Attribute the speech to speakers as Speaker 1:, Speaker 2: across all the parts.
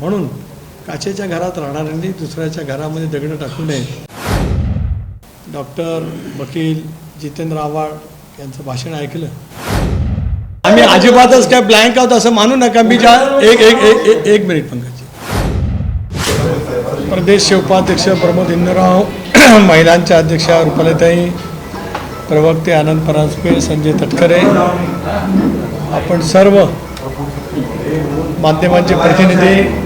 Speaker 1: म्हणून काचेच्या घरात राहणाऱ्यांनी दुसऱ्याच्या घरामध्ये दगडं टाकू नये. डॉक्टर वकील जितेंद्र आव्हाड यांचं भाषण ऐकलं. आम्ही अजिबातच काय ब्लँक आहोत असं मानू नका. मी ज्या एक एक एक एक- एक मिनिट पंकजी प्रदेश उपाध्यक्ष प्रमोद इंदुराव महिलांच्या अध्यक्षा रुपालीताई प्रवक्ते आनंद परांजपे संजय तटकरे. आपण सर्व माध्यमांचे प्रतिनिधी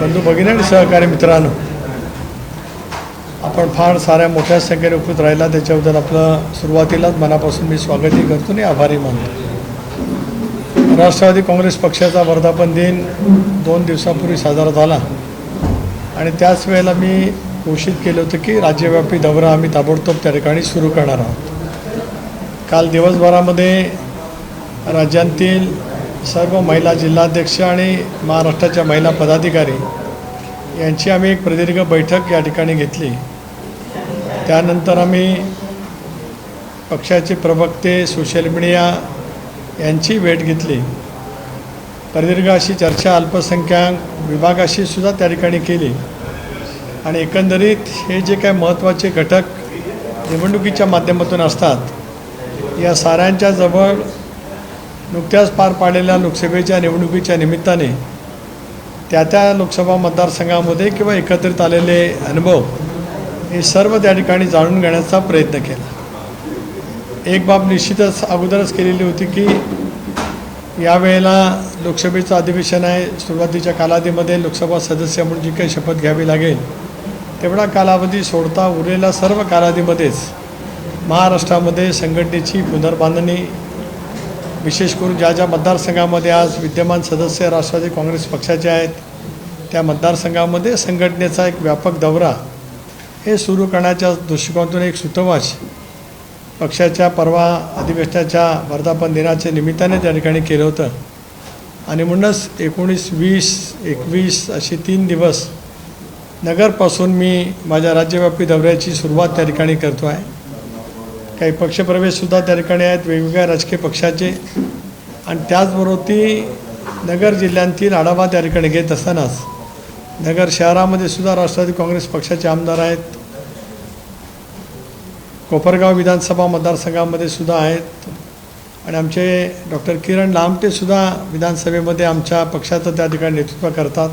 Speaker 1: बंधू भगिनी आणि सहकारी मित्रांनो आपण फार साऱ्या मोठ्या संख्येने उपस्थित राहिला. त्याच्याबद्दल आपलं सुरुवातीलाच मनापासून मी स्वागतही करतो आणि आभारी मानतो. राष्ट्रवादी काँग्रेस पक्षाचा वर्धापन दिन दोन दिवसापूर्वी साजरा झाला. आणि त्याच वेळेला मी घोषित केलं होतं की राज्यव्यापी दौरा आम्ही ताबडतोब त्या ठिकाणी सुरू करणार आहोत. काल दिवसभरामध्ये राज्यांतील सर्व महिला जिल्हाध्यक्ष आणि महाराष्ट्राच्या महिला पदाधिकारी यांची आम्ही एक प्रदीर्घ बैठक या ठिकाणी घेतली. त्यानंतर आम्ही पक्षाचे प्रवक्ते सोशल मीडिया यांची भेट घेतली. प्रदीर्घ अशी चर्चा अल्पसंख्याक विभागाशी सुद्धा त्या ठिकाणी केली. आणि एकंदरीत हे जे काय महत्त्वाचे घटक निवडणुकीच्या माध्यमातून असतात या साऱ्यांच्या जवळ नुकत्याच पार पाडलेल्या लोकसभेच्या निवडणुकीच्या निमित्ताने त्या त्या लोकसभा मतदारसंघामध्ये किंवा एकत्रित आलेले अनुभव हे सर्व त्या ठिकाणी जाणून घेण्याचा प्रयत्न केला. एक बाब निश्चितच अगोदरच केलेली होती की यावेळेला लोकसभेचं अधिवेशन आहे. सुरुवातीच्या कालावधीमध्ये लोकसभा सदस्य म्हणून जी काही शपथ घ्यावी लागेल तेवढा कालावधी सोडता उरलेल्या सर्व कालावधीमध्येच महाराष्ट्रामध्ये संघटनेची पुनर्बांधणी विशेष करून ज्या ज्या मतदारसंघामध्ये आज विद्यमान सदस्य राष्ट्रवादी काँग्रेस पक्षाचे आहेत त्या मतदारसंघामध्ये संघटनेचा एक व्यापक दौरा हे सुरू करण्याच्या दृष्टिकोनातून एक सुतवाच पक्षाच्या परवा अधिवेशनाच्या वर्धापन दिनाच्या निमित्ताने त्या ठिकाणी केलं होतं. आणि म्हणूनच एकोणीस वीस एकवीस असे तीन दिवस नगरपासून मी माझ्या राज्यव्यापी दौऱ्याची सुरुवात त्या ठिकाणी करतो आहे. काही पक्षप्रवेशसुद्धा त्या ठिकाणी आहेत वेगवेगळ्या राजकीय पक्षाचे. आणि त्याचबरोबर ती नगर जिल्ह्यांतील आढावा त्या ठिकाणी घेत असतानाच नगर शहरामध्ये सुद्धा राष्ट्रवादी काँग्रेस पक्षाचे आमदार आहेत. कोपरगाव विधानसभा मतदारसंघामध्ये सुद्धा आहेत. आणि आमचे डॉक्टर किरण लामटे सुद्धा विधानसभेमध्ये आमच्या पक्षाचं त्या ठिकाणी नेतृत्व करतात.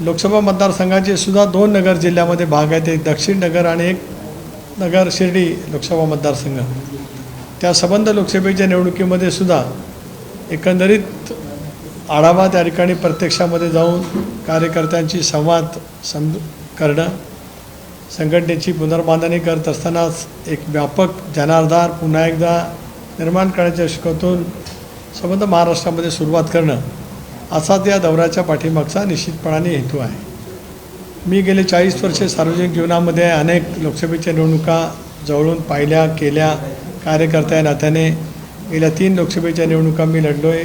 Speaker 1: लोकसभा मतदारसंघाचे सुद्धा दोन नगर जिल्ह्यामध्ये भाग आहेत एक दक्षिण नगर आणि एक नगर शिर्डी लोकसभा मतदारसंघ. त्या संबंध लोकसभेच्या निवडणुकीमध्ये सुद्धा एकंदरीत आढावा त्या ठिकाणी प्रत्यक्षामध्ये जाऊन कार्यकर्त्यांची संवाद सम करणं संघटनेची पुनर्बांधणी करत असतानाच एक व्यापक जनाधार पुन्हा एकदा निर्माण करण्याच्या शिकवतून संबंध महाराष्ट्रामध्ये सुरुवात करणं असाच या दौऱ्याच्या पाठीमागचा निश्चितपणाने हेतू आहे. मी गेले चाळीस वर्षे सार्वजनिक जीवनामध्ये अनेक लोकसभेच्या निवडणुका जवळून पाहिल्या केल्या. कार्यकर्त्या नात्याने गेल्या तीन लोकसभेच्या निवडणुका मी लढलो आहे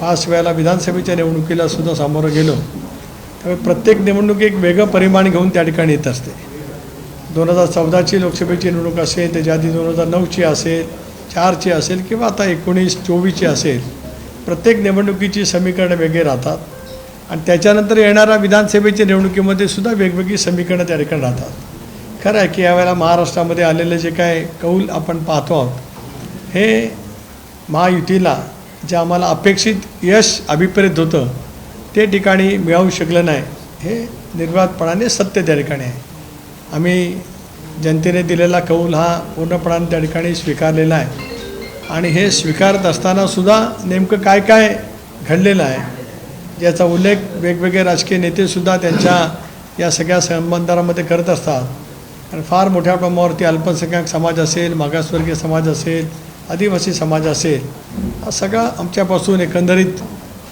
Speaker 1: पाच वेळेला विधानसभेच्या निवडणुकीला सुद्धा सामोरं गेलो. त्यामुळे प्रत्येक निवडणूक एक वेगळं परिमाण घेऊन त्या ठिकाणी येत असते. दोन हजार चौदाची लोकसभेची निवडणूक असेल त्याच्या आधी दोन हजार नऊची असेल चारची असेल किंवा आता एकोणीस चोवीसची असेल प्रत्येक निवडणुकीची समीकरणं वेगळे राहतात. आणि त्याच्यानंतर येणाऱ्या विधानसभेच्या निवडणुकीमध्ये सुद्धा वेगवेगळी समीकरणं त्या ठिकाणी राहतात. खरं आहे की यावेळेला महाराष्ट्रामध्ये आलेले जे काय कौल आपण पाहतो आहोत हे महायुतीला जे आम्हाला अपेक्षित यश अभिप्रेत होतं ते ठिकाणी मिळवू शकलं नाही हे निर्वादपणाने सत्य त्या ठिकाणी आहे. आम्ही जनतेने दिलेला कौल हा पूर्णपणाने त्या ठिकाणी स्वीकारलेला आहे. आणि हे स्वीकारत असतानासुद्धा नेमकं काय काय घडलेलं आहे ज्याचा उल्लेख वेगवेगळे राजकीय नेतेसुद्धा त्यांच्या या सगळ्या संबंधांमध्ये करत असतात. आणि फार मोठ्या प्रमाणावरती अल्पसंख्याक समाज असेल मागासवर्गीय समाज असेल आदिवासी समाज असेल हा सगळा आमच्यापासून एकंदरीत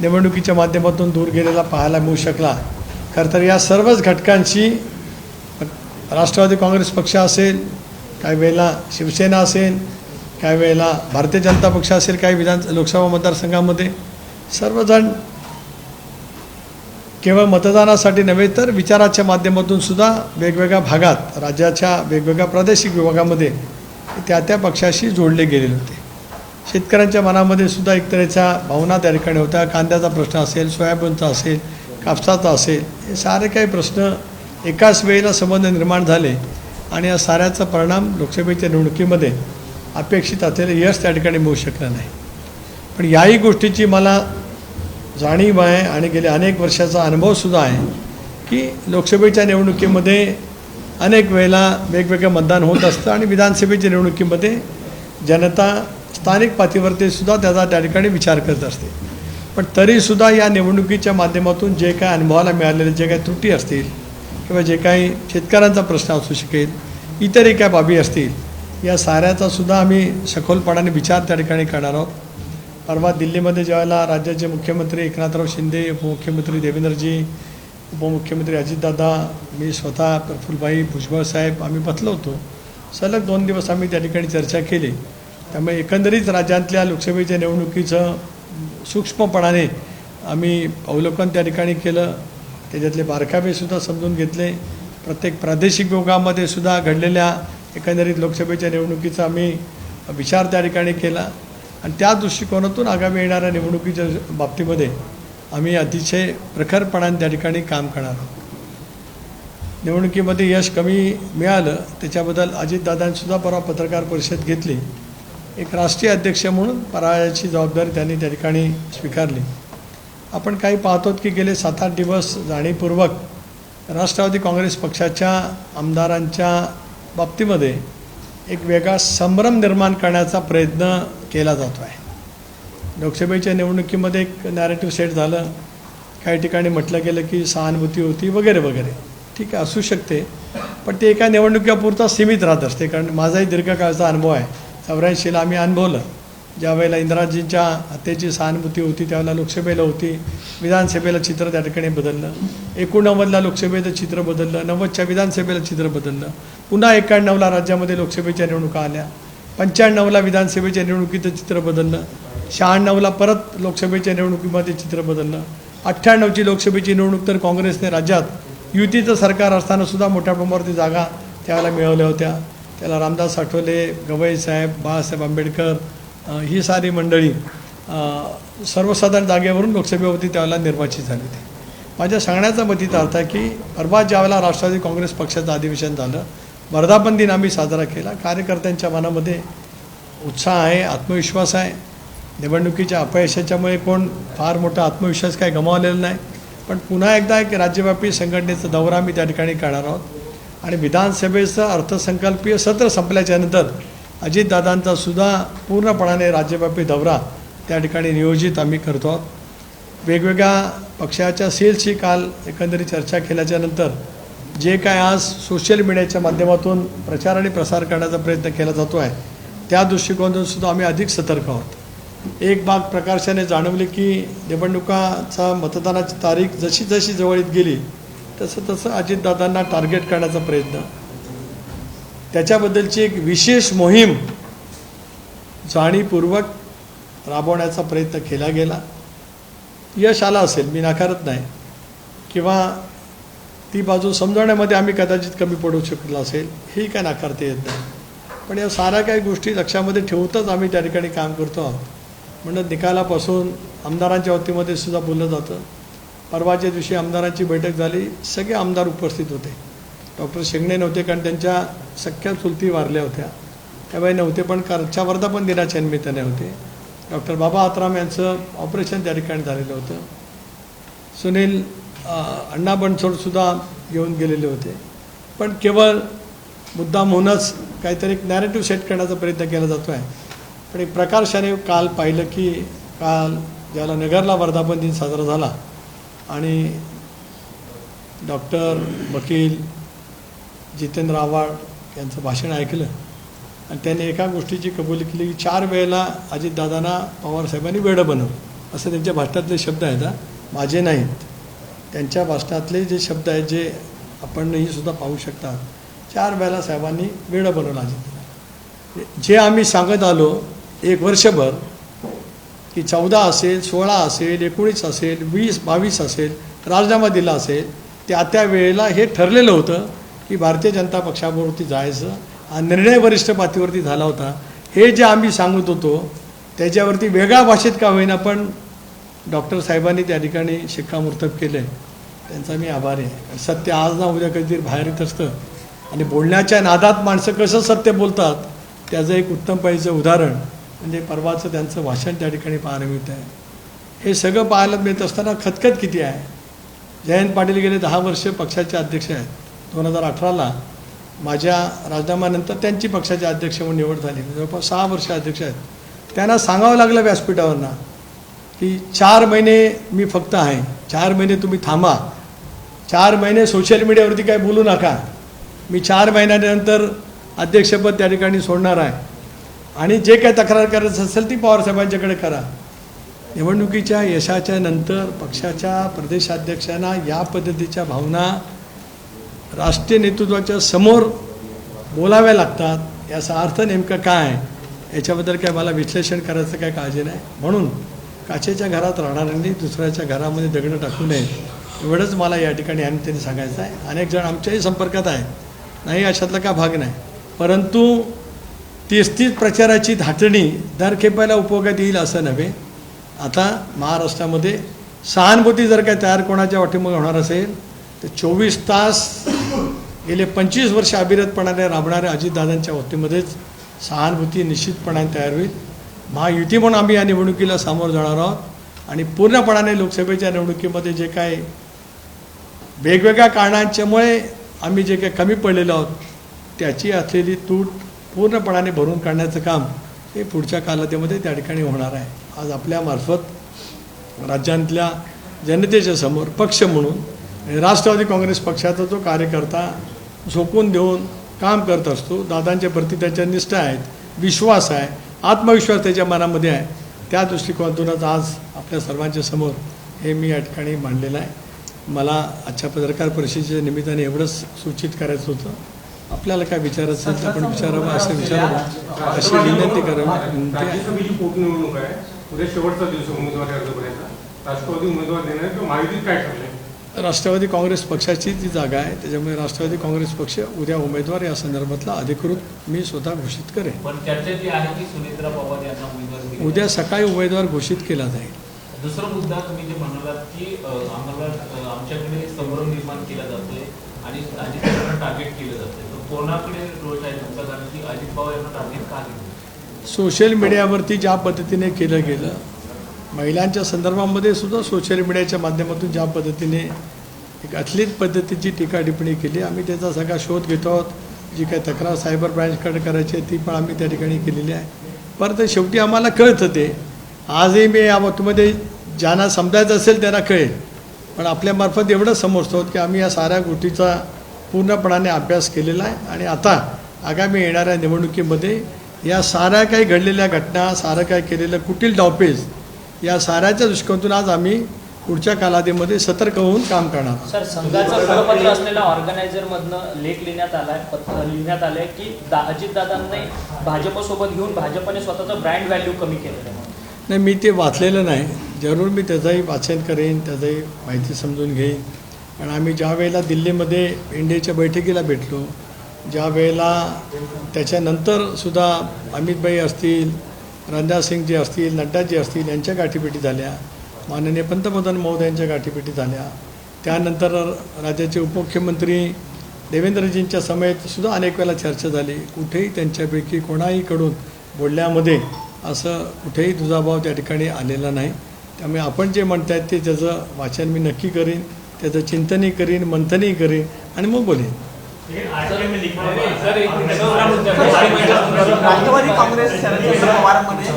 Speaker 1: निवडणुकीच्या माध्यमातून दूर गेलेला पाहायला मिळू शकला. खरं तर या सर्वच घटकांची राष्ट्रवादी काँग्रेस पक्ष असेल काही वेळेला शिवसेना असेल काही वेळेला भारतीय जनता पक्ष असेल काही विधान लोकसभा मतदारसंघामध्ये सर्वजण केवळ मतदानासाठी नव्हे तर विचाराच्या माध्यमातून सुद्धा वेगवेगळ्या भागात राज्याच्या वेगवेगळ्या प्रादेशिक विभागामध्ये त्या त्या पक्षाशी जोडले गेलेले होते. शेतकऱ्यांच्या मनामध्ये सुद्धा एक तऱ्हेच्या भावना त्या ठिकाणी होत्या. कांद्याचा प्रश्न असेल सोयाबीनचा असेल कापसाचा असेल हे सारे काही प्रश्न एकाच वेळेला संबंध निर्माण झाले आणि या साऱ्याचा परिणाम लोकसभेच्या निवडणुकीमध्ये अपेक्षित असलेलं यश त्या ठिकाणी मिळू शकलं नाही. पण याही गोष्टीची मला जाणीव आहे आणि गेल्या अनेक वर्षाचा अनुभवसुद्धा आहे की लोकसभेच्या निवडणुकीमध्ये अनेक वेळेला वेगवेगळं मतदान होत असतं आणि विधानसभेच्या निवडणुकीमध्ये जनता स्थानिक पातळीवरती सुद्धा त्याचा त्या ठिकाणी विचार करत असते. पण तरीसुद्धा या निवडणुकीच्या माध्यमातून जे काय अनुभवाला मिळालेले जे काही त्रुटी असतील किंवा जे काही शेतकऱ्यांचा प्रश्न असू शकेल इतरही काय बाबी असतील या साऱ्याचासुद्धा आम्ही सखोलपणाने विचार त्या ठिकाणी करणार आहोत. परवा दिल्लीमध्ये ज्यावेळेला राज्याचे मुख्यमंत्री एकनाथराव शिंदे उपमुख्यमंत्री देवेंद्रजी उपमुख्यमंत्री अजितदादा मी स्वतः प्रफुल्लभाई भुजबळ साहेब आम्ही बसलो होतो. सलग दोन दिवस आम्ही त्या ठिकाणी चर्चा केली. त्यामुळे एकंदरीत राज्यातल्या लोकसभेच्या निवडणुकीचं सूक्ष्मपणाने आम्ही अवलोकन त्या ठिकाणी केलं. त्याच्यातले बारकावेसुद्धा समजून घेतले. प्रत्येक प्रादेशिक विभागामध्ये सुद्धा घडलेल्या एकंदरीत लोकसभेच्या निवडणुकीचा आम्ही विचार त्या ठिकाणी केला. आणि त्या दृष्टिकोनातून आगामी येणाऱ्या निवडणुकीच्या बाबतीमध्ये आम्ही अतिशय प्रखरपणाने त्या ठिकाणी काम करणार आहोत. निवडणुकीमध्ये यश कमी मिळालं त्याच्याबद्दल अजितदादांसुद्धा परवा पत्रकार परिषद घेतली. एक राष्ट्रीय अध्यक्ष म्हणून पराजयाची जबाबदारी त्यांनी त्या ठिकाणी स्वीकारली. आपण काही पाहतो की गेले सात आठ दिवस जाणीवपूर्वक राष्ट्रवादी काँग्रेस पक्षाच्या आमदारांच्या बाबतीमध्ये एक वेगळा संभ्रम निर्माण करण्याचा प्रयत्न केला जातो आहे. लोकसभेच्या निवडणुकीमध्ये एक नॅरेटिव्ह सेट झालं. काही ठिकाणी म्हटलं गेलं की सहानुभूती होती वगैरे वगैरे. ठीक आहे असू शकते. पण ते एका निवडणुकीपुरता सीमित राहत असते. कारण माझाही दीर्घकाळचा अनुभव आहे. चौऱ्याऐंशीला आम्ही अनुभवलं. ज्या वेळेला इंदिराजींच्या हत्येची सहानुभूती होती त्यावेळेला लोकसभेला होती. विधानसभेला चित्र त्या ठिकाणी बदललं. एकोणनव्वदला लोकसभेचं चित्र बदललं. नव्वदच्या विधानसभेला चित्र बदललं. पुन्हा एक्क्याण्णवला राज्यामध्ये लोकसभेच्या निवडणुका आल्या. पंच्याण्णवला विधानसभेच्या निवडणुकीचं चित्र बदललं शहाण्णवला परत लोकसभेच्या निवडणुकीमध्ये चित्र बदललं अठ्ठ्याण्णवची लोकसभेची निवडणूक तर काँग्रेसने राज्यात युतीचं सरकार असतानासुद्धा मोठ्या प्रमाणावरती जागा त्यावेळेला मिळवल्या होत्या. त्याला रामदास आठवले गवई साहेब बाळासाहेब आंबेडकर ही सारी मंडळी सर्वसाधारण जागेवरून लोकसभेवरती त्यावेळेला निर्वाचित झाली होती. माझ्या सांगण्याचा मतीचा अर्थ आहे की परवा ज्यावेळेला राष्ट्रवादी काँग्रेस पक्षाचं अधिवेशन झालं वर्धापन दिन आम्ही साजरा केला. कार्यकर्त्यांच्या मनामध्ये उत्साह आहे आत्मविश्वास आहे. निवडणुकीच्या अपयशाच्यामुळे कोण फार मोठा आत्मविश्वास काही गमावलेला नाही. पण पुन्हा एकदा एक राज्यव्यापी संघटनेचा दौरा आम्ही त्या ठिकाणी करणार आहोत. आणि विधानसभेचं अर्थसंकल्पीय सत्र संपल्याच्यानंतर अजितदादांचा सुद्धा पूर्णपणाने राज्यव्यापी दौरा त्या ठिकाणी नियोजित आम्ही करतो आहोत. वेगवेगळ्या पक्षाच्या सेल्सची काल एकंदरीत चर्चा केल्याच्यानंतर जे काय आज सोशल मीडियाच्या माध्यमातून प्रचार आणि प्रसार करण्याचा प्रयत्न केला जातो आहे त्या दृष्टिकोनातून सुद्धा आम्ही अधिक सतर्क आहोत. एक बाग प्रकाशाने जाणवली की निवडणुकाचा मतदानाची तारीख जशी जशी जवळीत गेली तसं तसं अजितदादांना टार्गेट करण्याचा प्रयत्न. त्याच्याबद्दलची एक विशेष मोहीम जाणीवपूर्वक राबवण्याचा प्रयत्न केला गेला. यश आलं असेल मी नाकारत नाही. किंवा ती बाजू समजवण्यामध्ये आम्ही कदाचित कमी पडू शकलो असेल. हे काय नाकारता येत नाही. पण या साऱ्या काही गोष्टी लक्षामध्ये ठेवतच आम्ही त्या ठिकाणी काम करतो आहोत. म्हणून निकालापासून आमदारांच्या वतीमध्ये सुद्धा बोललं जातं. परवाच्या दिवशी आमदारांची बैठक झाली. सगळे आमदार उपस्थित होते. डॉक्टर शेंगणे नव्हते कारण त्यांच्या सख्या चुलती वारल्या होत्या. त्यावेळी नव्हते पण कारच्या वर्धापन दिनाच्या निमित्ताने होते. डॉक्टर बाबा आत्राम यांचं ऑपरेशन त्या ठिकाणी झालेलं होतं. सुनील अण्णा बनसोडसुद्धा घेऊन गेलेले होते. पण केवळ मुद्दाम होऊनच काहीतरी एक नॅरेटिव्ह सेट करण्याचा प्रयत्न केला जातो आहे पण एक प्रकाशाने काल पाहिलं की काल ज्याला नगरला वर्धापन दिन साजरा झाला आणि डॉक्टर वकील जितेंद्र आव्हाड यांचं भाषण ऐकलं आणि त्यांनी एका गोष्टीची कबुली केली की चार वेळेला अजितदादांना पवारसाहेबांनी वेडं बनवलं. असं त्यांच्या भाषणातले शब्द आहेत माझे नाहीत. त्यांच्या भाषणातले जे शब्द आहेत जे आपणही सुद्धा पाहू शकता चार वेळेला साहेबांनी वेळ बनवला जे आम्ही सांगत आलो एक वर्षभर की चौदा असेल सोळा असेल एकोणीस असेल वीस बावीस असेल राजीनामा दिला असेल त्या त्या वेळेला हे ठरलेलं होतं की भारतीय जनता पक्षावरती जायचं हा निर्णय वरिष्ठ पातळीवरती झाला होता. हे जे आम्ही सांगत होतो त्याच्यावरती वेगळ्या भाषेत का होईना पण डॉक्टर साहेबांनी त्या ठिकाणी शिक्कामोर्तब केलं आहे त्यांचा मी आभारी आहे. सत्य आज ना उद्या कधीतरी बाहेर येत असतं. आणि बोलण्याच्या नादात माणसं कसं सत्य बोलतात त्याचं एक उत्तम पाहिजे उदाहरण म्हणजे परवाचं त्यांचं भाषण त्या ठिकाणी पाहायला मिळतं आहे हे सगळं पाहायला मिळत असताना खतखत किती आहे? जयंत पाटील गेले दहा वर्ष पक्षाचे अध्यक्ष आहेत. दोन हजार अठराला माझ्या राजीनाम्यानंतर त्यांची पक्षाचे अध्यक्ष म्हणून निवड झाली. जवळपास सहा वर्ष अध्यक्ष आहेत. त्यांना सांगावं लागलं व्यासपीठावरनं. की चार महिने मी फक्त आहे. चार महिने तुम्ही थांबा. चार महिने सोशल मीडियावरती काय बोलू नका. मी चार महिन्यानंतर अध्यक्षपद त्या ठिकाणी सोडणार आहे. आणि जे काय तक्रार करायचं असेल ती पवारसाहेबांच्याकडे करा. निवडणुकीच्या यशाच्या नंतर पक्षाच्या प्रदेशाध्यक्षांना या पद्धतीच्या भावना राष्ट्रीय नेतृत्वाच्या समोर बोलाव्या लागतात. याचा अर्थ नेमका काय? आहे याच्याबद्दल काय मला विश्लेषण करायचं काय काळजी नाही? म्हणून काचेच्या घरात राहणाऱ्यांनी दुसऱ्याच्या घरामध्ये दगडं टाकू नये. एवढंच मला या ठिकाणी आणि त्यांनी सांगायचं आहे. अनेक जण आमच्याही संपर्कात आहेत. नाही अशातला का भाग नाही. परंतु तीस तीस प्रचाराची धाटणी दर खेपायला उपयोगात येईल असं नव्हे. आता महाराष्ट्रामध्ये सहानुभूती जर काय तयार कोणाच्या वाटेमुळे होणार असेल तर चोवीस तास गेले पंचवीस वर्ष अभिरतपणाने राबणाऱ्या अजितदादांच्या वतीमध्येच सहानुभूती निश्चितपणाने तयार होईल. महायुती म्हणून आम्ही या निवडणुकीला सामोरं जाणार आहोत. आणि पूर्णपणाने लोकसभेच्या निवडणुकीमध्ये जे काय वेगवेगळ्या कारणांच्यामुळे आम्ही जे काही कमी पडलेलो आहोत त्याची असलेली तूट पूर्णपणाने भरून काढण्याचं काम हे पुढच्या कालावधीमध्ये त्या ठिकाणी होणार आहे. आज आपल्यामार्फत राज्यातल्या जनतेच्या समोर पक्ष म्हणून राष्ट्रवादी काँग्रेस पक्षाचा जो कार्यकर्ता झोकून देऊन काम करत असतो दादांच्या प्रती त्याच्या निष्ठा आहेत विश्वास आहे आत्मविश्वास त्याच्या मनामध्ये आहे. त्या दृष्टिकोनातूनच आज आपल्या सर्वांच्या समोर हे मी या ठिकाणी मांडलेलं आहे. मला आजच्या पत्रकार परिषदेच्या निमित्ताने एवढंच सूचित करायचं होतं. आपल्याला काय विचारायचं असेल तर आपण विचारावं असं विचारावं. अशी विनंती करावी.
Speaker 2: पोटनिवडणूक आहे. उद्या शेवटचा दिवस उमेदवारी अर्ज भरायचा. राष्ट्रवादी उमेदवार देणार महायुतीत काय ठरलंय?
Speaker 1: राष्ट्रवादी काँग्रेस पक्षाची ती जागा आहे त्याच्यामुळे राष्ट्रवादी काँग्रेस पक्ष उद्या उमेदवार या संदर्भातला अधिकृत मी स्वतः घोषित करेन.
Speaker 3: जी.
Speaker 1: उद्या सकाळी उमेदवार घोषित केला जाईल.
Speaker 3: दुसरा मुद्दा तुम्ही जे म्हणालात की आम्हाला आमच्याकडे संभ्रम निर्माण केला जातोय आणि अजित पवारांना टार्गेट केलं जातंय. तर कोणाकडे रोष आहे तुमचा? कारण की अजित पवार यांना टार्गेट का केलं
Speaker 1: सोशल मीडियावरती ज्या पद्धतीने केलं गेलं महिलांच्या संदर्भामध्ये सुद्धा सोशल मीडियाच्या माध्यमातून ज्या पद्धतीने एक अश्लील पद्धतीची टीका टिप्पणी केली आम्ही त्याचा सगळा शोध घेतो आहोत. जी काही तक्रार सायबर ब्रँचकडे करायची आहे ती पण आम्ही त्या ठिकाणी केलेली आहे. परत शेवटी आम्हाला कळतं ते. आजही मी या बाबतीमध्ये ज्यांना समजायचं असेल त्यांना कळेल. पण आपल्यामार्फत एवढं समजतो की आम्ही या साऱ्या गोष्टीचा पूर्णपणाने अभ्यास केलेला आहे. आणि आता आगामी येणाऱ्या निवडणुकीमध्ये या साऱ्या काही घडलेल्या घटना सारं काय केलेलं कुटील डावपेज या साऱ्याच्या दृष्टिकोनातून आज आम्ही पुढच्या कालावधीमध्ये सतर्क होऊन काम करणार.
Speaker 4: सर संघाचं प्रपत्र असलेल्या ऑर्गनायझर मधनं लेख लिहिण्यात आलाय पत्र लिहिण्यात आलंय की दा अजितदादांनी भाजपसोबत घेऊन भाजपने स्वतःचं ब्रँड व्हॅल्यू कमी केलेलं आहे
Speaker 1: नाही मी ते वाचलेलं नाही. जरूर मी त्याचंही वाचन करेन त्याचंही माहिती समजून घेईन. आणि आम्ही ज्या वेळेला दिल्लीमध्ये इंडियाच्या बैठकीला भेटलो ज्या वेळेला त्याच्यानंतर सुद्धा अमितभाई असतील राजनाथ सिंगजी असतील नड्डाजी असतील यांच्या गाठीभेटी झाल्या. माननीय पंतप्रधान महोदयांच्या गाठीभेटी झाल्या. त्यानंतर राज्याचे उपमुख्यमंत्री देवेंद्रजींच्या समेत सुद्धा अनेक वेळेला चर्चा झाली. कुठेही त्यांच्यापैकी कोणाहीकडून बोलण्यामध्ये असं कुठेही दुजाभाव त्या ठिकाणी आलेला नाही. त्यामुळे आपण जे म्हणत आहेत ते त्याचं वाचन मी नक्की करीन त्याचं चिंतनही करीन मंथनही करीन आणि मग बोलेन.
Speaker 3: सर एक दुसरा मुद्दा.
Speaker 5: राष्ट्रवादी काँग्रेस शरद पवारांमध्ये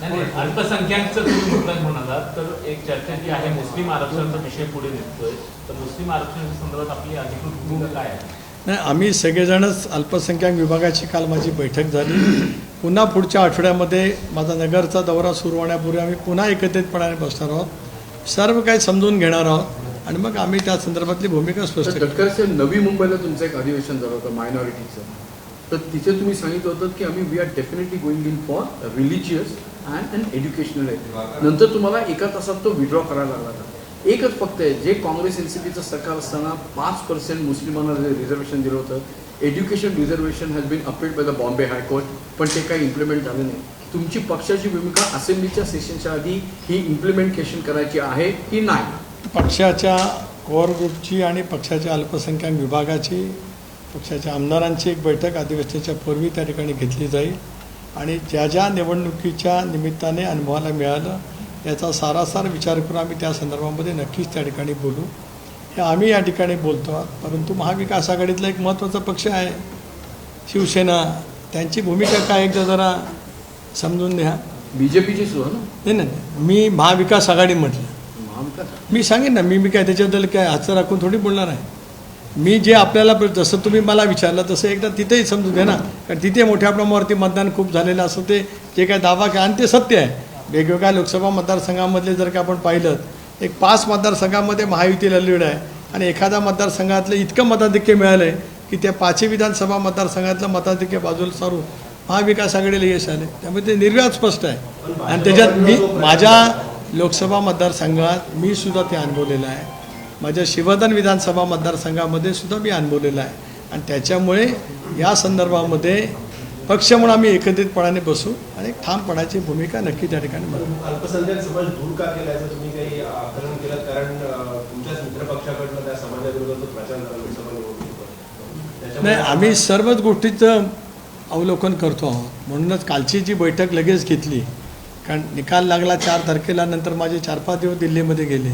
Speaker 3: नाही, अल्पसंख्याकचं तुम्ही मुद्दा म्हणालात तर एक चर्चा जी आहे मुस्लिम आरक्षणाचा विषय पुढे निघतोय तर मुस्लिम आरक्षणाच्या संदर्भात आपली अधिकृत भूमिका काय आहे?
Speaker 1: नाही आम्ही सगळेजणच अल्पसंख्याक विभागाची काल माझी बैठक झाली. पुन्हा पुढच्या आठवड्यामध्ये माझा नगरचा दौरा सुरू होण्यापूर्वी आम्ही पुन्हा एकत्रितपणाने बसणार आहोत. सर्व काही समजून घेणार आहोत. आणि मग आम्ही त्या संदर्भातली भूमिका स्पष्ट
Speaker 6: साहेब नवी मुंबईला तुमचं एक अधिवेशन झालं होतं मायनॉरिटीचं तर तिथे तुम्ही सांगितलं होतं की आम्ही we are definitely going in for religious and and educational नंतर तुम्हाला एका तासात तो विड्रॉ करायला लागला होता. एकच फक्त आहे जे काँग्रेस एन सी पीचं सरकार असताना पाच पर्सेंट मुस्लिमांना जे रिझर्वेशन दिलं होतं. Education reservation has been appealed by the Bombay high court पण ते काही इम्प्लिमेंट झालं नाही. तुमची पक्षाची भूमिका असेंब्लीच्या सेशनच्या आधी ही इम्प्लिमेंटेशन करायची आहे की नाही?
Speaker 1: पक्षाच्या कोअर ग्रुपची आणि पक्षाच्या अल्पसंख्याक विभागाची पक्षाच्या आमदारांची एक बैठक अधिवेशनाच्या पूर्वी त्या ठिकाणी घेतली जाईल. आणि ज्या ज्या निवडणुकीच्या निमित्ताने अनुभवाला मिळालं याचा सारासार विचार करून आम्ही त्या संदर्भामध्ये नक्कीच त्या ठिकाणी बोलू. हे आम्ही या ठिकाणी बोलतो आहोत परंतु महाविकास आघाडीतला एक महत्त्वाचा पक्ष आहे. शिवसेना त्यांची भूमिका काय एकदा जरा समजून घ्या.
Speaker 6: बीजेपीची सुद्धा ना?
Speaker 1: नाही नाही नाही. मी महाविकास आघाडी म्हटलं. मी सांगेन ना मी मी काय त्याच्याबद्दल काय हातचं राखून थोडी बोलणार आहे. मी जे आपल्याला जसं तुम्ही मला विचारलं तसं एकदा तिथेही समजून घ्या ना. कारण तिथे मोठ्या प्रमाणावरती मतदान खूप झालेलं असं ते जे काय दावा काय आणि ते सत्य आहे. वेगवेगळ्या लोकसभा मतदारसंघामधले जर का आपण पाहिलं एक पाच मतदारसंघामध्ये महायुतीला लीड आहे. आणि एखाद्या मतदारसंघातलं इतकं मताधिक्य मिळालं आहे की त्या पाचही विधानसभा मतदारसंघातलं मताधिक्य बाजूला सारून महाविकास आघाडीला यश आले त्यामुळे ते निर्व्याज स्पष्ट आहे. आणि त्याच्यात मी माझ्या लोकसभा मतदारसंघात मी सुद्धा ते अनुभवलेलं आहे. माझ्या शिवधन विधानसभा मतदारसंघामध्ये सुद्धा मी अनुभवलेलं आहे. आणि त्याच्यामुळे या संदर्भामध्ये पक्ष म्हणून आम्ही एकत्रितपणाने बसू आणि ठामपणाची भूमिका नक्की त्या ठिकाणी बघू.
Speaker 7: अल्पसंख्याक समाज दूर का केल्याचं तुम्ही काही आकलन केलं कारण अं, तुमच्याच मित्रपक्षाकडनं त्या समाजाविरोधात तो प्रचार झाला लोकसभा निवडणुकीवर. त्याच्यामुळे
Speaker 1: नाही आम्ही सर्वच गोष्टीचं अवलोकन करतो आहोत. म्हणूनच कालची जी बैठक लगेच घेतली कारण निकाल लागला चार तारखेला नंतर माझे चार पाच दिवस दिल्लीमध्ये गेले.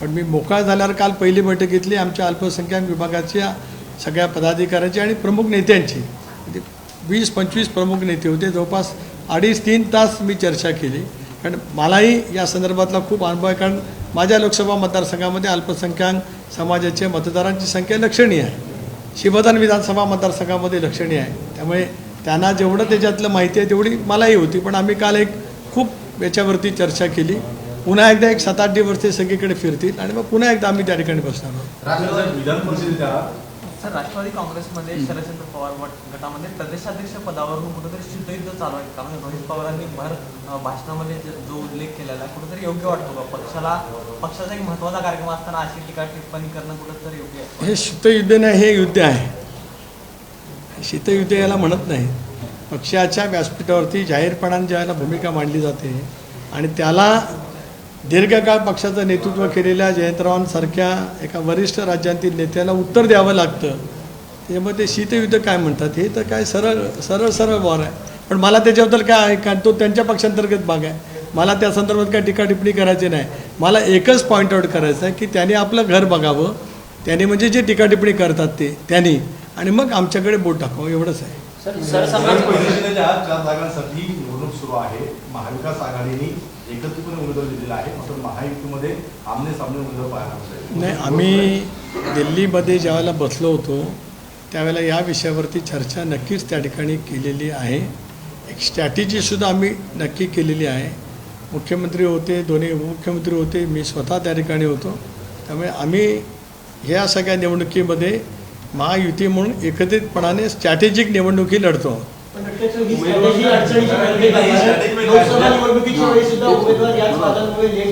Speaker 1: पण मी मोकळा झाल्यावर काल पहिली बैठक घेतली. आमच्या अल्पसंख्याक विभागाच्या सगळ्या पदाधिकाऱ्यांची आणि प्रमुख नेत्यांची. म्हणजे वीस पंचवीस प्रमुख नेते होते. जवळपास अडीच तीन तास मी चर्चा केली. कारण मलाही या संदर्भातला खूप अनुभव आहे. कारण माझ्या लोकसभा मतदारसंघामध्ये अल्पसंख्याक समाजाच्या मतदारांची संख्या लक्षणीय आहे. शिवधन विधानसभा मतदारसंघामध्ये लक्षणीय आहे. त्यामुळे त्यांना जेवढं त्याच्यातलं माहिती आहे तेवढी मलाही होती. पण आम्ही काल एक खूप याच्यावरती चर्चा केली. पुन्हा एकदा एक सात आठ दिवस ते सगळीकडे फिरतील आणि मग पुन्हा एकदा आम्ही त्या ठिकाणी बसणार आहोत.
Speaker 5: सर राष्ट्रवादी काँग्रेसमध्ये शरदचंद्र पवार गट- गटामध्ये प्रदेशाध्यक्ष पदावरून कुठेतरी शीतयुद्ध चालू आहे कारण रोहित पवारांनी भर भाषणामध्ये ज- उल्लेख केलेला आहे कुठेतरी योग्य वाटतो का? पक्षाला पक्षाचा एक महत्त्वाचा कार्यक्रम असताना अशी टीका टिप्पणी करणं कुठेतरी योग्य आहे?
Speaker 1: हे शीतयुद्ध नाही हे युद्ध आहे. शीतयुद्ध याला म्हणत नाही पक्षाच्या व्यासपीठावरती जाहीरपणाने ज्यावेळेला भूमिका मांडली जाते आणि त्याला दीर्घकाळ पक्षाचं नेतृत्व केलेल्या जयंतरावांसारख्या एका वरिष्ठ राज्यांतील नेत्याला उत्तर द्यावं लागतं. त्याच्यामुळे ते शीतयुद्ध काय म्हणतात? हे तर काय सरळ सरळ सरळ वॉर आहे. पण मला त्याच्याबद्दल काय आहे? कारण तो त्यांच्या पक्षांतर्गत भाग आहे. मला त्या संदर्भात काय टीका टिप्पणी करायची नाही. मला एकच पॉईंट आऊट करायचं आहे की त्याने आपलं घर बघावं. त्याने म्हणजे जे टीका टिप्पणी करतात ते त्यांनी. आणि मग आमच्याकडे बोट टाकावं. एवढंच आहे.
Speaker 4: सर
Speaker 7: विधान
Speaker 4: सरसमाज
Speaker 7: परिषदेच्या चार जागांसाठी निवडणूक सुरू आहे. महाविकास आघाडीने एकत्रितपणे उमेदवार दिलेला आहे. मात्र महायुतीमध्ये आमने सामने उमेदवार पाहायला मिळाले
Speaker 1: नाही आम्ही दिल्लीमध्ये ज्यावेळेला बसलो होतो त्यावेळेला या विषयावरती चर्चा नक्कीच त्या ठिकाणी केलेली आहे. एक स्ट्रॅटेजीसुद्धा आम्ही नक्की केलेली आहे. मुख्यमंत्री होते दोन्ही उपमुख्यमंत्री होते मी स्वतः त्या ठिकाणी होतो. त्यामुळे आम्ही ह्या सगळ्या निवडणुकीमध्ये महायुती म्हणून एकत्रितपणाने स्ट्रॅटेजिक निवडणुकी लढतो.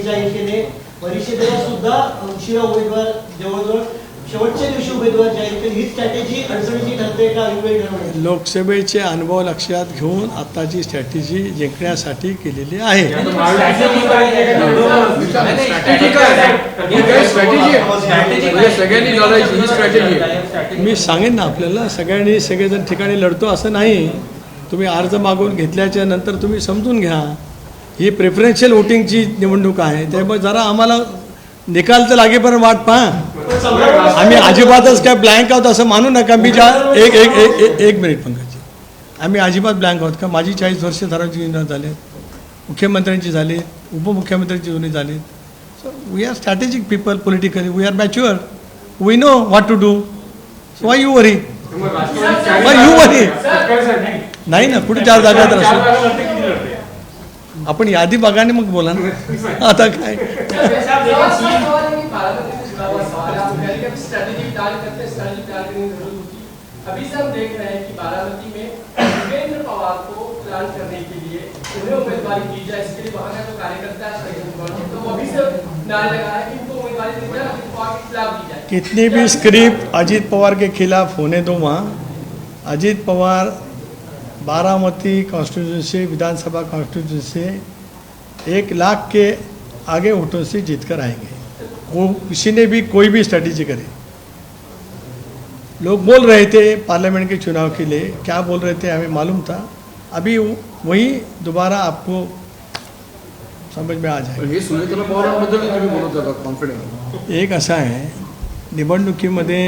Speaker 8: सुद्धा परिषदेला सुद्धा उशिरा उमेदवार जवळजवळ शेवटच्या दिवशी उमेदवार जाहीर केले ही स्ट्रॅटेजी अडचणीची ठरते का
Speaker 1: लोकसभेचे अनुभव लक्षात घेऊन आताची स्ट्रॅटेजी जिंकण्यासाठी केलेली आहे. मी सांगेन ना आपल्याला सगळ्यांनी सगळेजण ठिकाणी लढतो असं नाही. तुम्ही अर्ज मागून घेतल्याच्या नंतर तुम्ही समजून घ्या. ही प्रेफरन्शियल वोटिंगची निवडणूक आहे. त्यामुळे जरा आम्हाला निकाल तर लागेपर्यंत वाट पहा. आम्ही अजिबातच काय ब्लँक आहोत असं मानू नका. मी ज्या एक एक एक एक- मिनिट पंकजी. आम्ही अजिबात ब्लँक आहोत का? माझी चाळीस वर्ष धाराची योजना झाले. मुख्यमंत्र्यांची झाली. उपमुख्यमंत्र्यांची दोन्ही झाली. So we are strategic people politically we are mature we know what to do why you worry you worry?
Speaker 2: सरकारसाठी
Speaker 1: नाही ना कुठे चार जागा तर असो? आपण यादी बघाने मग बोला ना. आता काय?
Speaker 9: स्ट्रैटेजिक डाल करते स्ट्रैटेजिक डाल करने की ज़रूरत होती। है अभी से हम देख रहे हैं कि बारामती में देवेंद्र पवार को प्लान करने के लिए उन्हें उम्मीदवारी दी जाए, इसके लिए वहाँ का जो कार्यकर्ता है तो अभी से नारे लगा है कि इनको उम्मीदवारी दी जाए अजित पवार के खिलाफ दी जाए।
Speaker 1: कितनी भी स्क्रिप्ट अजीत पवार के खिलाफ होने दो वहाँ। अजीत पवार बारामती कॉन्स्टिट्यूंसी विधानसभा कॉन्स्टिट्यूंसी एक लाख के आगे वोटों से जीत कर आएँगे। वो किसी ने भी कोई भी स्ट्रेटेजी करे। लोग बोल रहे थे पार्लियामेंट के चुनाव के लिए क्या बोल रहे थे हमें मालूम था। अभी वही दोबारा आपको समझ में आ जाए एक असा आहे निवडणुकीमध्ये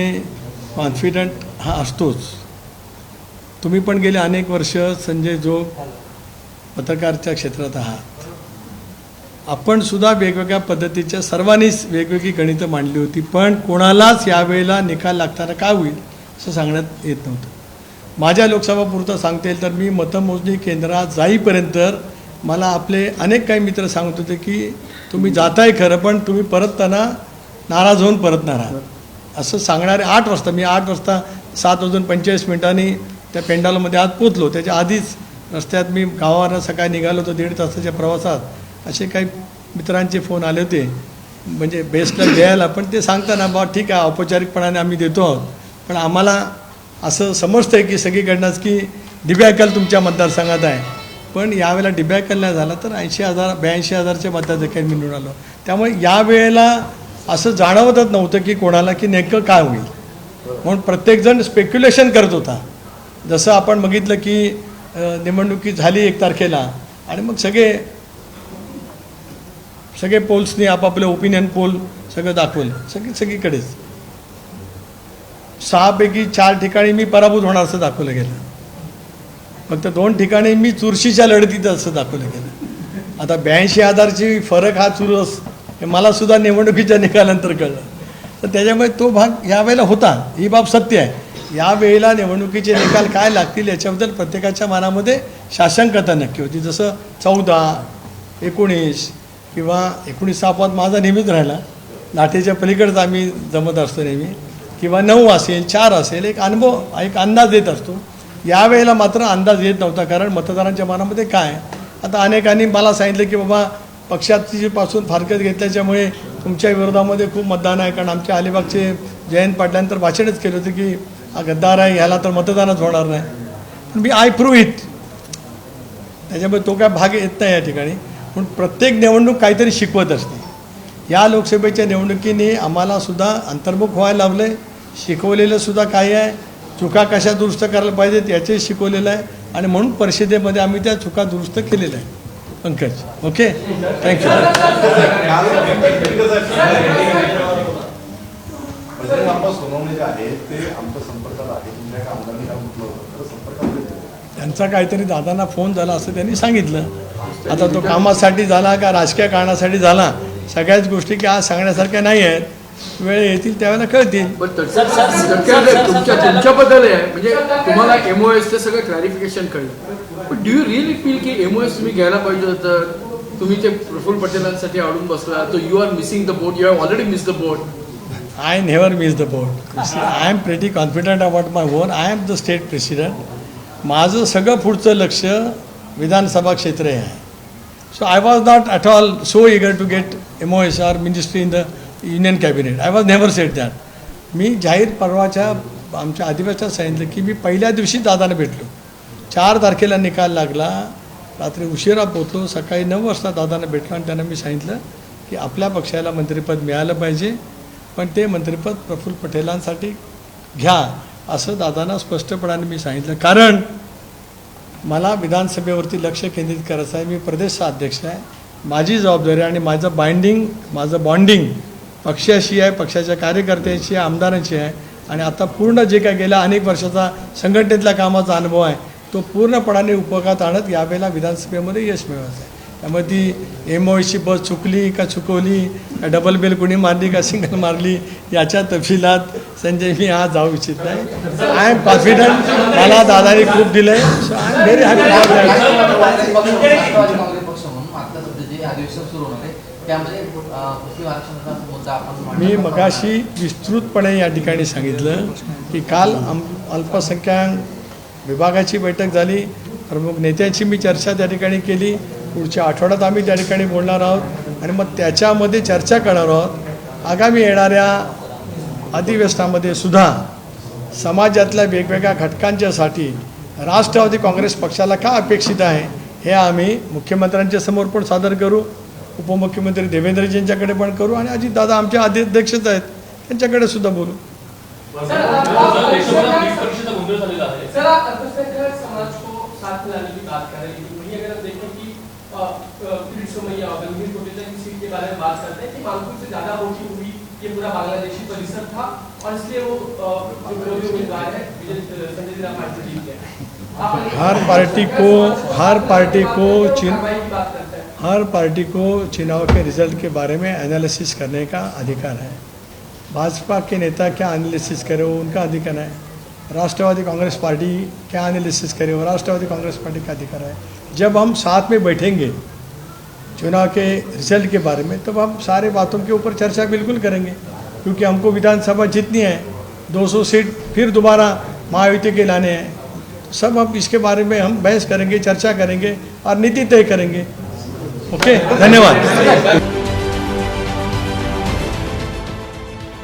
Speaker 1: कॉन्फिडंट हा असतोच। तुम्ही पण गेले अनेक वर्ष संजय जोग पत्रकारच्या क्षेत्रात आहात. आपण सुद्धा वेगवेगळ्या पद्धतीच्या सर्वांनीच वेगवेगळी गणितं मांडली होती पण कोणालाच यावेळेला निकाल लागताना काय होईल असं सांगण्यात येत नव्हतं. माझ्या लोकसभापुरतं सांगता येईल तर मी मतमोजणी केंद्रात जाईपर्यंत मला आपले अनेक काही मित्र सांगत होते की तुम्ही जाताय खरं पण तुम्ही परतताना नाराज होऊन परतणार आहात. असं सांगणारे आठ वाजता मी आठ वाजता सात वाजून पंचेचाळीस मिनिटांनी त्या पेंडालमध्ये आत पोचलो त्याच्या आधीच रस्त्यात मी गावावरनं सकाळी निघालो होतो दीड तासाच्या प्रवासात. असे काही मित्रांचे फोन आले होते. म्हणजे बेस्टला द्यायला पण ते सांगताना बा ठीक आहे औपचारिकपणाने आम्ही देतो आहोत. पण आम्हाला असं समजतं आहे की सगळीकडनंच की डिबॅकल तुमच्या मतदारसंघात आहे. पण यावेळेला डिबॅकल नाही झाला तर ऐंशी हजार ब्याऐंशी हजारच्या मताधिकारी मी निवडून आलो. त्यामुळे यावेळेला असं जाणवतच नव्हतं की कोणाला की नेमकं काय होईल. म्हणून प्रत्येकजण स्पेक्युलेशन करत होता. जसं आपण बघितलं की निवडणुकी झाली एक तारखेला आणि मग सगळे सगळे पोल्सनी आपापले ओपिनियन पोल सगळं दाखवलं सगळी सगळीकडेच. सहापैकी चार ठिकाणी मी पराभूत होणार असं दाखवलं गेलं. फक्त दोन ठिकाणी मी चुरशीच्या लढतीत असं दाखवलं गेलं. आता ब्याऐंशी हजारची फरक हा चुरस हे मला सुद्धा निवडणुकीच्या निकालानंतर कळलं. तर त्याच्यामुळे तो भाग यावेळेला होता. ही बाब सत्य आहे. यावेळेला निवडणुकीचे निकाल काय लागतील याच्याबद्दल प्रत्येकाच्या मनामध्ये शासंकता नक्की होती. जसं चौदा एकोणीस किंवा एकोणीस अपवाद माझा नेहमीच राहिला. लाटेच्या पलीकडचं आम्ही जमत असतो नेहमी. किंवा नऊ असेल चार असेल एक अनुभव एक अंदाज येत असतो. यावेळेला मात्र अंदाज येत नव्हता कारण मतदारांच्या मनामध्ये काय? आता अनेकांनी मला सांगितलं की बाबा पक्षाचीपासून फारकत घेतल्याच्यामुळे तुमच्या विरोधामध्ये खूप मतदान आहे. कारण आमच्या अलिबागचे जयंत पाटलांतर भाषणच केलं होतं की हा गद्दार आहे ह्याला तर मतदानच होणार नाही. पण मी आय प्रूव्ह इट त्याच्यामुळे तो काय भाग येत नाही या ठिकाणी. पण प्रत्येक निवडणूक काहीतरी शिकवत असते. या लोकसभेच्या निवडणुकीने आम्हालासुद्धा अंतर्मुख व्हायला लावलं आहे शिकवलेलंसुद्धा काय काही आहे. चुका कशा दुरुस्त करायला पाहिजेत याचे शिकवलेलं आहे. आणि म्हणून परिषदेमध्ये आम्ही त्या चुका दुरुस्त केलेल्या आहे पंकज ओके? थँक्यू
Speaker 7: सोनवणे जे आहेत ते आमच्या संपर्कात आहे तुमच्या एका आमदारांनी काल म्हटलं होतं तर संपर्कामध्ये ते.
Speaker 1: त्यांचा काहीतरी दादांना फोन झाला असं त्यांनी सांगितलं. आता तो कामासाठी झाला का राजकीय कारणासाठी झाला सगळ्याच गोष्टी की आज सांगण्यासारख्या नाही आहेत. वेळ येतील त्यावेळेला कळतील.
Speaker 6: तुमच्याबद्दल आहे. म्हणजे तुम्हाला एमओ एसचं सगळं क्लॅरिफिकेशन कळलं. पण डू यू रिअली फील की एमओ एस तुम्ही घ्यायला पाहिजे होतं? तुम्ही ते प्रफुल्ल पटेलांसाठी आवडून बसला तो you are missing the boat you have already miss the boat
Speaker 1: I never miss the board I am pretty confident about my own I am the state president माझं सगळं पुढचं लक्ष विधानसभा क्षेत्र हे आहे. So I was not at all so eager to get M O S or ministry in the union cabinet I was never set that मी जाहीर परवाच्या आमच्या अधिवेशनात सांगितलं की मी पहिल्या दिवशी दादाने भेटलो. चार तारखेला निकाल लागला. रात्री उशिरा पोचलो सकाळी नऊ वाजता दादांना भेटलो आणि त्यांना मी सांगितलं की आपल्या पक्षाला मंत्रिपद मिळालं पाहिजे. पण ते मंत्रिपद प्रफुल्ल पटेलांसाठी घ्या. असं दादांना स्पष्टपणाने मी सांगितलं. कारण मला विधानसभेवरती लक्ष केंद्रित करायचं आहे. मी प्रदेशचा अध्यक्ष आहे. माझी जबाबदारी आणि माझं बाइंडिंग माझं बॉन्डिंग पक्षाशी आहे पक्षाच्या कार्यकर्त्यांशी आहे आमदारांशी आहे. आणि आता पूर्ण जे काय गेल्या अनेक वर्षाचा संघटनेतल्या कामाचा अनुभव आहे तो पूर्णपणाने उपयोगात आणत यावेळेला विधानसभेमध्ये यश मिळवायचं आहे. त्यामुळे ती एम ओची बस चुकली का चुकवली का डबल बेल कुणी मारली का सिंगल मारली याच्या तपशिलात संजय मी आज जाऊ इच्छित नाही. आय एम कॉन्फिडंट मला दादाने खूप दिलं आहे so I am very happy
Speaker 10: पक्ष म्हणून
Speaker 1: मी मगाशी विस्तृतपणे या ठिकाणी सांगितलं की काल अम अल्पसंख्याक विभागाची बैठक झाली. प्रमुख नेत्यांची मी चर्चा त्या ठिकाणी केली. पुढच्या आठवड्यात आम्ही त्या ठिकाणी बोलणार आहोत आणि मग त्याच्यामध्ये चर्चा करणार आहोत आगामी येणाऱ्या अधिवेशनामध्ये सुद्धा समाजातल्या वेगवेगळ्या घटकांच्यासाठी राष्ट्रवादी काँग्रेस पक्षाला का अपेक्षित आहे हे आम्ही मुख्यमंत्र्यांच्या समोर पण सादर करू उपमुख्यमंत्री देवेंद्रजींच्याकडे पण करू आणि अजितदादा आमचे अध्यक्षच आहेत त्यांच्याकडे सुद्धा बोलू
Speaker 9: सर, गंभीर की सीट के बारे में बात करते हैं कि मानपुर से ज़्यादा वोटिंग हुई ये पूरा बांग्लादेशी परिसर था और इसलिए वो विरोधी उम्मीदवार है संजय जी राम पाटिल जीत गए
Speaker 1: हर पार्टी को हर पार्टी को चिन हर पार्टी को चुनाव के रिज़ल्ट के बारे में एनालिसिस करने का अधिकार है। भाजपा के नेता क्या एनालिसिस करे वो उनका अधिकार है। राष्ट्रवादी कांग्रेस पार्टी क्या एनालिसिस करे वो राष्ट्रवादी कांग्रेस पार्टी का अधिकार है। जब हम साथ में बैठेंगे चुनाव के रिज़ल्ट के बारे में, तब हम सारे बातों के ऊपर चर्चा बिल्कुल करेंगे, क्योंकि हमको विधानसभा जीतनी है 200 सीट फिर दोबारा महायुति के लाने हैं। सब हम इसके बारे में हम बहस करेंगे, चर्चा करेंगे और नीति तय करेंगे। ओके, धन्यवाद।